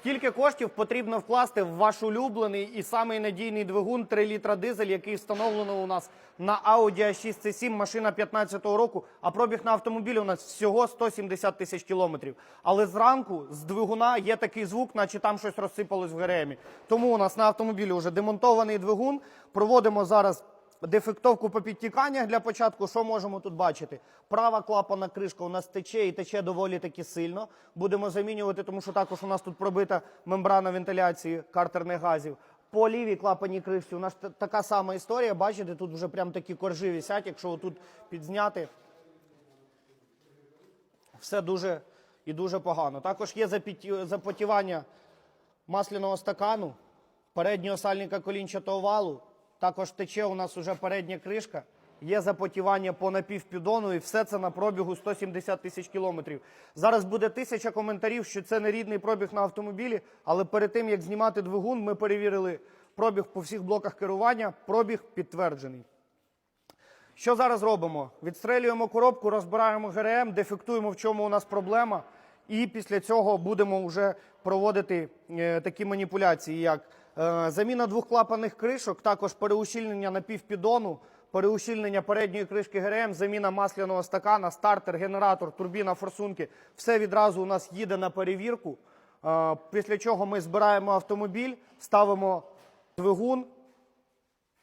Скільки коштів потрібно вкласти в ваш улюблений і самий надійний двигун 3 літра дизель, який встановлено у нас на Audi A6 C7, машина 15-го року, а пробіг на автомобілі у нас всього 170 тисяч кілометрів. Але зранку з двигуна є такий звук, наче там щось розсипалось в ГРМі. Тому у нас на автомобілі вже демонтований двигун. Проводимо зараз дефектовку по підтіканнях для початку. Що можемо тут бачити? Права клапана кришка у нас тече і тече доволі таки сильно. Будемо замінювати, тому що також у нас тут пробита мембрана вентиляції картерних газів. По лівій клапаній кришці у нас така сама історія. Бачите, тут вже прям такі коржі висять, якщо отут підзняти. Все дуже і дуже погано. Також є запотівання масляного стакану, переднього сальника колінчатого валу. Також тече у нас уже передня кришка. Є запотівання по напівпідону, і все це на пробігу 170 тисяч кілометрів. Зараз буде тисяча коментарів, що це не рідний пробіг на автомобілі, але перед тим як знімати двигун, ми перевірили пробіг по всіх блоках керування. Пробіг підтверджений. Що зараз робимо? Відстрелюємо коробку, розбираємо ГРМ, дефектуємо, в чому у нас проблема, і після цього будемо вже проводити е, такі маніпуляції, як е, заміна двох клапаних кришок, також переущільнення напівпідону, переущільнення передньої кришки ГРМ, заміна масляного стакана, стартер, генератор, турбіна, форсунки. Все відразу у нас їде на перевірку. Е, Після чого ми збираємо автомобіль, ставимо двигун,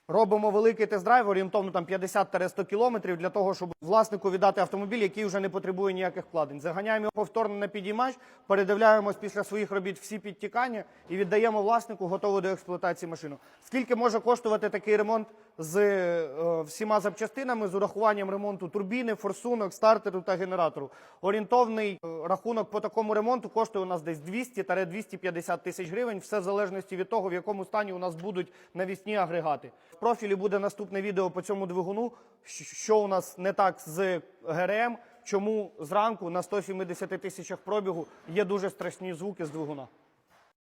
Робимо великий тест-драйв, орієнтовно там 50-100 кілометрів для того, щоб власнику віддати автомобіль, який вже не потребує ніяких вкладень. Заганяємо його повторно на підіймач, передивляємось після своїх робіт всі підтікання і віддаємо власнику готову до експлуатації машину. Скільки може коштувати такий ремонт з е, всіма запчастинами, з урахуванням ремонту турбіни, форсунок, стартеру та генератору? Орієнтовний е, рахунок по такому ремонту коштує у нас десь 200-250 тисяч гривень, все в залежності від того, в якому стані у нас будуть навісні агрегати. Профілі буде наступне відео по цьому двигуну, що у нас не так з ГРМ, чому зранку на 170 тисячах пробігу є дуже страшні звуки з двигуна.